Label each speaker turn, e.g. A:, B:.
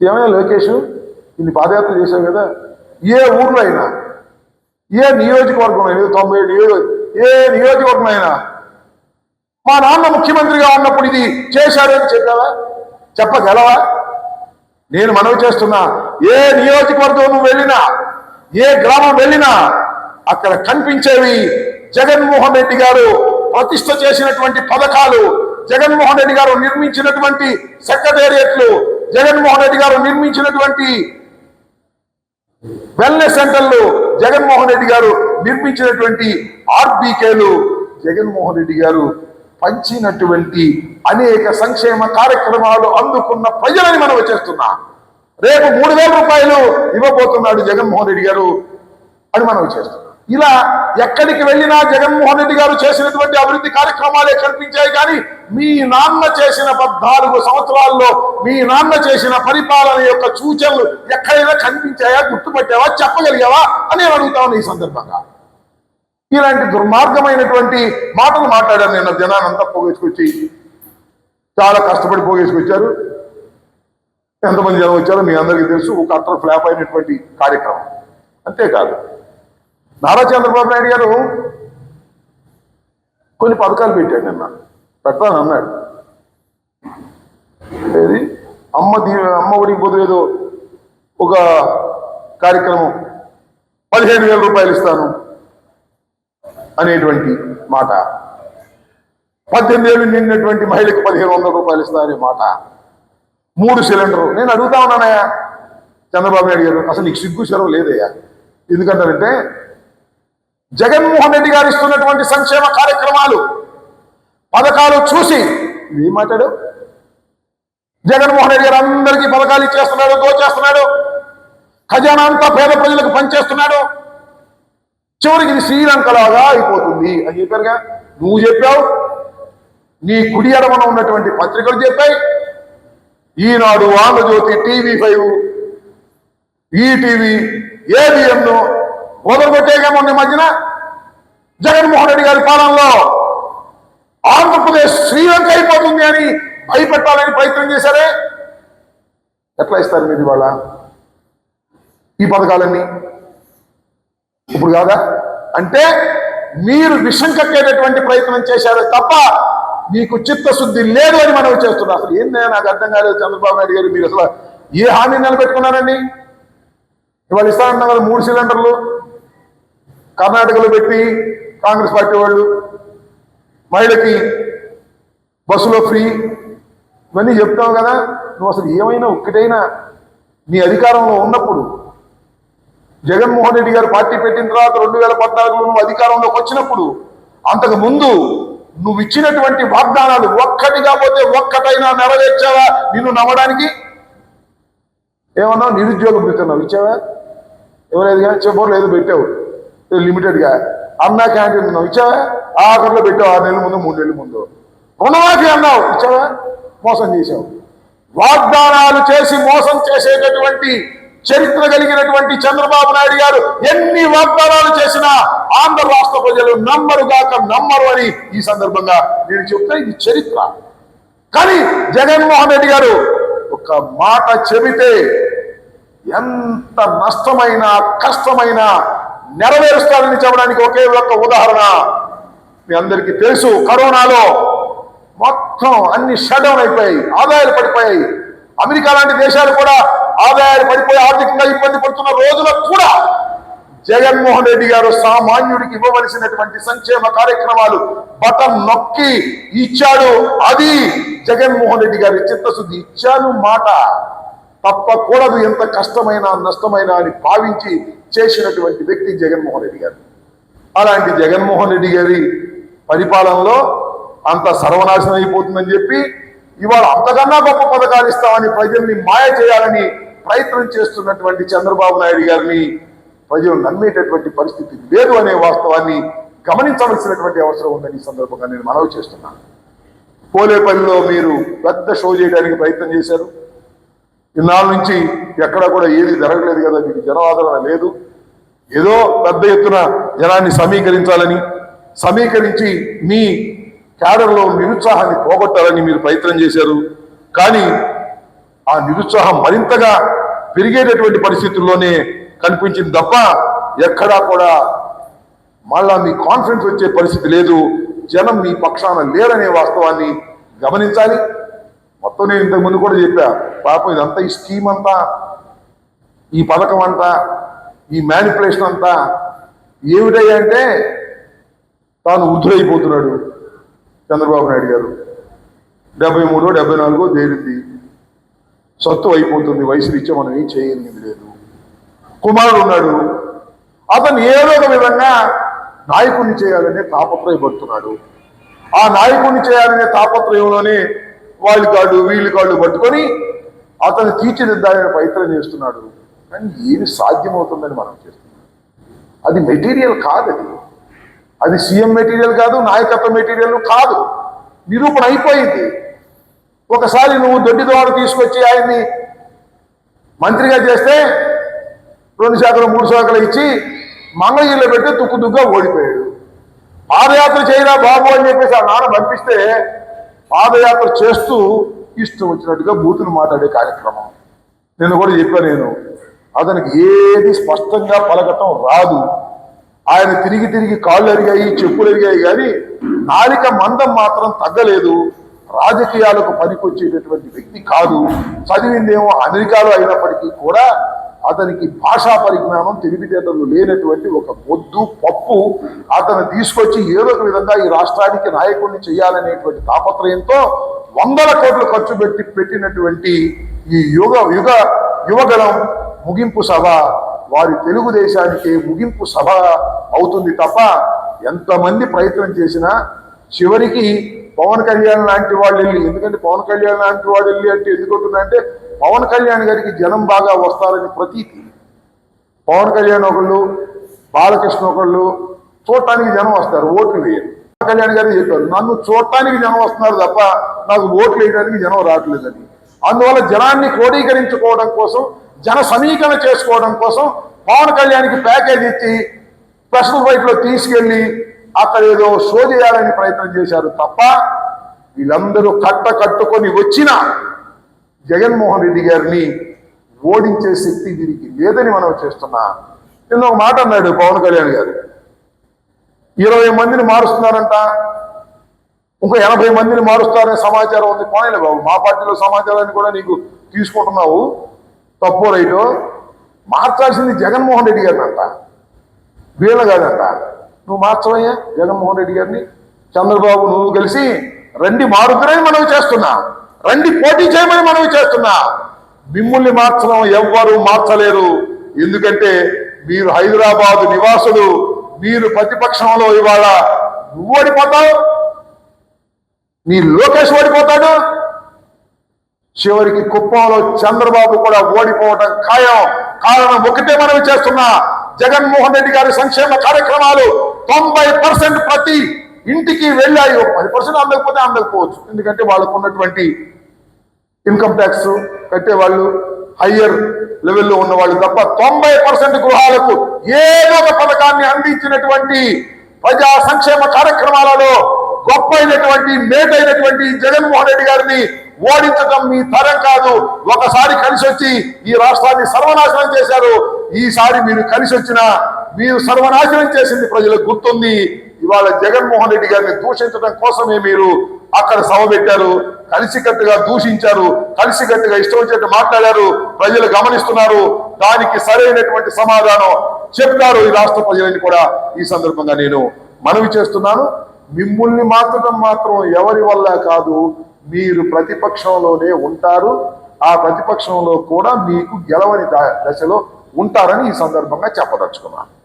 A: ఏమైనా లోకేష్? ఇన్ని పాదయాత్ర చేశావు కదా. ఏ ఊర్లో అయినా ఏ నియోజకవర్గం అయినా తొంభై ఏడు నియోజక ఏ నియోజకవర్గం అయినా మా నాన్న ముఖ్యమంత్రిగా ఉన్నప్పుడు ఇది చేశారని చెప్పావా? చెప్పగలవా? నేను మనవి చేస్తున్నా ఏ నియోజకవర్గం నువ్వు వెళ్ళినా ఏ గ్రామం వెళ్ళినా అక్కడ కనిపించేవి జగన్మోహన్ రెడ్డి గారు ప్రతిష్ట చేసినటువంటి పథకాలు జగన్మోహన్ రెడ్డి గారు నిర్మించినటువంటి సెక్రటేరియట్లు జగన్మోహన్ రెడ్డి గారు నిర్మించినటువంటి వెల్నెస్ సెంటర్లు జగన్మోహన్ రెడ్డి గారు నిర్మించినటువంటి ఆర్బీకేలు జగన్మోహన్ రెడ్డి గారు పంచినటువంటి అనేక సంక్షేమ కార్యక్రమాలు అందుకున్న ప్రజలని మనం చేస్తున్నా. రేపు మూడు వేల రూపాయలు ఇవ్వబోతున్నాడు జగన్మోహన్ రెడ్డి గారు అని మనం చేస్తున్నాం. ఇలా ఎక్కడికి వెళ్ళినా జగన్మోహన్ రెడ్డి గారు చేసినటువంటి అభివృద్ధి కార్యక్రమాలే కనిపించాయి కానీ మీ నాన్న చేసిన పద్నాలుగు సంవత్సరాల్లో మీ నాన్న చేసిన పరిపాలన యొక్క సూచనలు ఎక్కడైనా కనిపించాయా గుర్తుపట్టావా చెప్పగలిగావా అని నేను అడుగుతాను ఈ సందర్భంగా. ఇలాంటి దుర్మార్గమైనటువంటి మాటలు మాట్లాడాను నేను జనానంతా పోగేసుకొచ్చి. చాలా కష్టపడి పోగేసుకొచ్చారు. ఎంతమంది జనం వచ్చారో మీ అందరికీ తెలుసు ఒక అట్ర ఫ్లాప్ అయినటువంటి కార్యక్రమం. అంతేకాదు నారా చంద్రబాబు నాయుడు గారు కొన్ని పథకాలు పెట్టాడు నిన్న. పెట్టాలని అన్నాడు ఏది? అమ్మ దీ అమ్మ ఒడికి పొద్దు ఏదో ఒక కార్యక్రమం. పదిహేను వేల రూపాయలు ఇస్తాను అనేటువంటి మాట. పద్దెనిమిది ఏళ్ళు నిండినటువంటి మహిళకి పదిహేను వందల రూపాయలు ఇస్తారనే మాట. మూడు సిలిండర్. నేను అడుగుతా ఉన్నానయ్యా. చంద్రబాబు నాయుడు గారు అసలు నీకు సిగ్గు సెలవు లేదయ్యా. ఎందుకంటారంటే జగన్మోహన్ రెడ్డి గారు ఇస్తున్నటువంటి సంక్షేమ కార్యక్రమాలు పథకాలు చూసి ఏం మాట్లాడు? జగన్మోహన్ రెడ్డి గారు అందరికీ పథకాలు ఇచ్చేస్తున్నాడు దోచేస్తున్నాడు. ఖజానా అంతా పేద ప్రజలకు పనిచేస్తున్నాడు. చివరికి ఇది శ్రీలంకలాగా అయిపోతుంది. అని చెప్పారుగా? నువ్వు చెప్పావు. నీ కుడి ఎడమన ఉన్నటువంటి పత్రికలు చెప్పాయి. Eenadu Andhra Jyothi TV five ETV ఏబిఎంను వదలగొట్టేగా మొన్న ఈ మధ్యన జగన్మోహన్ రెడ్డి గారి పాలనలో. ఆంధ్రప్రదేశ్ శ్రీలంక అయిపోతుంది అని భయపెట్టాలని ప్రయత్నం చేశారే? ఎట్లా ఇస్తారు మీరు ఇవాళ ఈ పథకాలన్నీ? ఇప్పుడు కాదా? అంటే మీరు విషం కట్టేటటువంటి ప్రయత్నం చేశారు తప్ప మీకు చిత్తశుద్ధి లేదు అని మనం చేస్తున్నాం అసలు ఏంది నాకు అర్థం కాలేదు చంద్రబాబు నాయుడు గారు. మీరు అసలు ఏ హామీ నిలబెట్టుకున్నారండి? ఇవాళ ఇస్తానన్నా కదా మూడు సిలిండర్లు. కర్ణాటకలో పెట్టి కాంగ్రెస్ పార్టీ వాళ్ళు మహిళకి బస్సులో ఫ్రీ. ఇవన్నీ చెప్తావు కదా నువ్వు అసలు ఏమైనా ఒక్కటైనా నీ అధికారంలో ఉన్నప్పుడు జగన్మోహన్ రెడ్డి గారు పార్టీ పెట్టిన తర్వాత రెండు వేల పద్నాలుగులో నువ్వు అధికారంలోకి వచ్చినప్పుడు అంతకు ముందు నువ్వు ఇచ్చినటువంటి వాగ్దానాలు ఒక్కటి కాకపోతే ఒక్కటైనా నెరవేర్చావా? నిన్ను నమ్మడానికి? ఏమన్నావు నిరుద్యోగం పెడుతున్నావు ఇచ్చావా? ఎవరేదిగా చెప్పలేదు పెట్టావు. లిమిటెడ్గా. అన్నా క్యాంటీన్ ఉన్నావు. ఇచ్చావా? ఆఖరిలో పెట్టావు ఆరు నెలల ముందు మూడు నెలల ముందు. రుణమాఫీ అన్నావు. ఇచ్చావా? మోసం చేశావు. వాగ్దానాలు చేసి మోసం చేసేటటువంటి చరిత్ర కలిగినటువంటి చంద్రబాబు నాయుడు గారు ఎన్ని వాగ్దానాలు చేసినా ఆంధ్ర రాష్ట్ర ప్రజలు నమ్మరు గాక నమ్మరు అని ఈ సందర్భంగా నేను చెప్తే ఇది చరిత్ర. కానీ జగన్మోహన్ రెడ్డి గారు ఒక మాట చెబితే ఎంత నష్టమైన కష్టమైన నెరవేరుస్తారని చెప్పడానికి ఒకే ఒక్క ఉదాహరణ మీ అందరికీ తెలుసు. కరోనాలో మొత్తం అన్ని షడౌన్ అయిపోయాయి ఆదాయాలు పడిపోయాయి. అమెరికా లాంటి దేశాలు కూడా ఆదాయాలు పడిపోయి ఆర్థికంగా ఇబ్బంది పడుతున్న రోజులకు కూడా జగన్మోహన్ రెడ్డి గారు సామాన్యుడికి ఇవ్వవలసినటువంటి సంక్షేమ కార్యక్రమాలు బటన్ నొక్కి ఇచ్చాడు. అది జగన్మోహన్ రెడ్డి గారి చిత్తశుద్ధి. ఇచ్చాను మాట. తప్పకూడదు ఎంత కష్టమైనా నష్టమైనా అని భావించి చేసినటువంటి వ్యక్తి జగన్మోహన్ రెడ్డి గారు. అలాంటి జగన్మోహన్ రెడ్డి గారి పరిపాలనలో అంత సర్వనాశనం అయిపోతుందని చెప్పి ఇవాళ అంతకన్నా గొప్ప పథకాలు ఇస్తామని ప్రజల్ని మాయ చేయాలని ప్రయత్నం చేస్తున్నటువంటి చంద్రబాబు నాయుడు గారిని ప్రజలు నమ్మేటటువంటి పరిస్థితి లేదు అనే వాస్తవాన్ని గమనించవలసినటువంటి అవసరం ఉందని ఈ సందర్భంగా నేను మనవి చేస్తున్నాను. పోలేపల్లిలో మీరు పెద్ద షో చేయడానికి ప్రయత్నం చేశారు. ఇన్నాళ్ళ నుంచి ఎక్కడ కూడా ఏది జరగలేదు కదా మీకు జనాదరణ లేదు. ఏదో పెద్ద ఎత్తున జనాన్ని సమీకరించాలని సమీకరించి మీ క్యాడర్లో నిరుత్సాహాన్ని పోగొట్టాలని మీరు ప్రయత్నం చేశారు. కానీ ఆ నిరుత్సాహం మరింతగా పెరిగేటటువంటి పరిస్థితుల్లోనే కనిపించింది తప్ప ఎక్కడా కూడా మళ్ళా మీ కాన్ఫిడెన్స్ వచ్చే పరిస్థితి లేదు. జనం మీ పక్షాన లేరనే వాస్తవాన్ని గమనించాలి. మొత్తం నేను ఇంతకు ముందు కూడా చెప్పా పాపం ఇదంతా ఈ స్కీమ్ అంతా ఈ పథకం అంతా ఈ మ్యానిపులేషన్ అంతా ఏమిటంటే తాను వృద్ధులైపోతున్నాడు చంద్రబాబు నాయుడు గారు. డెబ్బై మూడో డెబ్బై నాలుగో తేలింది సత్తు అయిపోతుంది వయసు రీత్యా మనం ఏం చేయనిది లేదు. కుమారుడు ఉన్నాడు. అతను ఏదో ఒక విధంగా నాయకుడిని చేయాలనే తాపత్రయపడుతున్నాడు. ఆ నాయకుడిని చేయాలనే తాపత్రయంలోనే వాళ్ళు కాళ్ళు వీళ్ళు కాళ్ళు పట్టుకొని అతను తీర్చిదిద్దాలని ప్రయత్నం చేస్తున్నాడు. కానీ ఏది సాధ్యమవుతుందని మనం చేస్తున్నాం. అది మెటీరియల్ కాదు అది. అది సీఎం మెటీరియల్ కాదు నాయకత్వ మెటీరియల్ కాదు. నిరూపణ అయిపోయింది. ఒకసారి నువ్వు దొడ్డి ద్వారా తీసుకొచ్చి ఆయన్ని మంత్రిగా చేస్తే రెండు శాఖలు మూడు శాఖలు ఇచ్చి మంగళగిరిలో పెట్టి తుక్కు తుగ్గా ఓడిపోయాడు. పాదయాత్ర చేయరా బాబు అని చెప్పేసి ఆ నాన్న పంపిస్తే పాదయాత్ర చేస్తూ ఇష్టం వచ్చినట్టుగా బూతులు మాట్లాడే కార్యక్రమం. నేను కూడా చెప్పాను నేను. అతనికి ఏది స్పష్టంగా పలకటం రాదు. ఆయన తిరిగి తిరిగి కాళ్ళు అరిగాయి చెప్పులు అరిగాయి కానీ నాలిక మందం మాత్రం తగ్గలేదు. రాజకీయాలకు పనికొచ్చేటటువంటి వ్యక్తి కాదు. చదివిందేమో అమెరికాలో అయినప్పటికీ కూడా అతనికి భాషా పరిజ్ఞానం తెలివితేటలు లేనటువంటి ఒక బొద్దు పప్పు అతను తీసుకొచ్చి ఏదో ఒక విధంగా ఈ రాష్ట్రానికి నాయకుడిని చేయాలనేటువంటి తాపత్రయంతో వందల కోట్లు ఖర్చు పెట్టి పెట్టినటువంటి ఈ యుగ యుగ యువగలం ముగింపు సభ. వారి తెలుగుదేశానికి ముగింపు సభ అవుతుంది తప్ప ఎంతమంది ప్రయత్నం చేసినా చివరికి పవన్ కళ్యాణ్ లాంటి వాళ్ళు వెళ్ళి ఎందుకంటే పవన్ కళ్యాణ్ లాంటి వాడు వెళ్ళి అంటే ఎందుకు అంటే పవన్ కళ్యాణ్ గారికి జనం బాగా వస్తారని ప్రతీతి. పవన్ కళ్యాణ్ ఒకళ్ళు బాలకృష్ణ ఒకళ్ళు చూడటానికి జనం వస్తారు ఓట్లు వేయరు. పవన్ కళ్యాణ్ గారు చెప్పారు నన్ను చూడటానికి జనం వస్తున్నారు తప్ప నాకు ఓట్లు వేయడానికి జనం రావట్లేదని అందువల్ల జనాన్ని క్రోడీకరించుకోవడం కోసం జన సమీకరణ చేసుకోవడం కోసం పవన్ కళ్యాణ్కి ప్యాకేజ్ ఇచ్చి స్పెషల్ బైక్లో తీసుకెళ్ళి అక్కడ ఏదో షో చేయాలని ప్రయత్నం చేశారు తప్ప వీళ్ళందరూ కట్ట కట్టుకొని వచ్చిన జగన్మోహన్ రెడ్డి గారిని ఓడించే శక్తి వీరికి లేదని మనం చేస్తున్నా. నిన్న ఒక మాట అన్నాడు పవన్ కళ్యాణ్ గారు. ఇరవై మందిని మారుస్తున్నారంట. ఒక ఎనభై మందిని మారుస్తారనే సమాచారం ఉంది. పోనీలే బాబు మా పార్టీలో సమాచారాన్ని కూడా నీకు తీసుకుంటున్నావు. తప్పు రైటు? మార్చాల్సింది జగన్మోహన్ రెడ్డి గారిని అంట వీళ్ళ కాదంట. నువ్వు మార్చవయ్యా జగన్మోహన్ రెడ్డి గారిని? చంద్రబాబు నువ్వు కలిసి రండి మారుతురని మనం చేస్తున్నావు రండి పోటీ చేయమని మనవి చేస్తున్నా. మిమ్మల్ని మార్చడం ఎవ్వరు మార్చలేరు. ఎందుకంటే మీరు హైదరాబాద్ నివాసులు మీరు ప్రతిపక్షంలో ఇవాళ నువ్వు ఓడిపోతావు నీ లోకేష్ ఓడిపోతాడు. చివరికి కుప్పంలో చంద్రబాబు కూడా ఓడిపోవడం ఖాయం. కారణం ఒకటే మనవి చేస్తున్నా జగన్మోహన్ రెడ్డి గారి సంక్షేమ కార్యక్రమాలు తొంభై పర్సెంట్ ప్రతి ఇంటికి వెళ్ళాయి పది పర్సెంట్ అందకపోతే అందకపోవచ్చు ఎందుకంటే వాళ్ళకు ఉన్నటువంటి ఇన్కమ్ ట్యాక్స్ కట్టేవాళ్ళు హయ్యర్ లెవెల్లో ఉన్న వాళ్ళు తప్ప తొంభై పర్సెంట్ గృహాలకు ఏదో ఒక పథకాన్ని అందించినటువంటి ప్రజా సంక్షేమ కార్యక్రమాలలో గొప్ప అయినటువంటి మేటైనటువంటి జగన్మోహన్ రెడ్డి గారిని ఓడించడం మీ తరం కాదు. ఒకసారి కలిసి వచ్చి ఈ రాష్ట్రాన్ని సర్వనాశనం చేశారు. ఈసారి మీరు కలిసి వచ్చిన మీరు సర్వనాశనం చేసింది ప్రజలకు గుర్తుంది. ఇవాళ జగన్మోహన్ రెడ్డి గారిని దూషించడం కోసమే మీరు అక్కడ సభ పెట్టారు. కలిసికట్టుగా దూషించారు. కలిసికట్టుగా ఇష్టం వచ్చినట్టు మాట్లాడారు. ప్రజలు గమనిస్తున్నారు. దానికి సరైనటువంటి సమాధానం చెప్తారు ఈ రాష్ట్ర ప్రజలని కూడా ఈ సందర్భంగా నేను మనవి చేస్తున్నాను. మిమ్మల్ని మార్చడం మాత్రం ఎవరి వల్ల కాదు. మీరు ప్రతిపక్షంలోనే ఉంటారు. ఆ ప్రతిపక్షంలో కూడా మీకు గెలవని ద- దశలో ఉంటారని ఈ సందర్భంగా చెప్పదలుచుకున్నాను.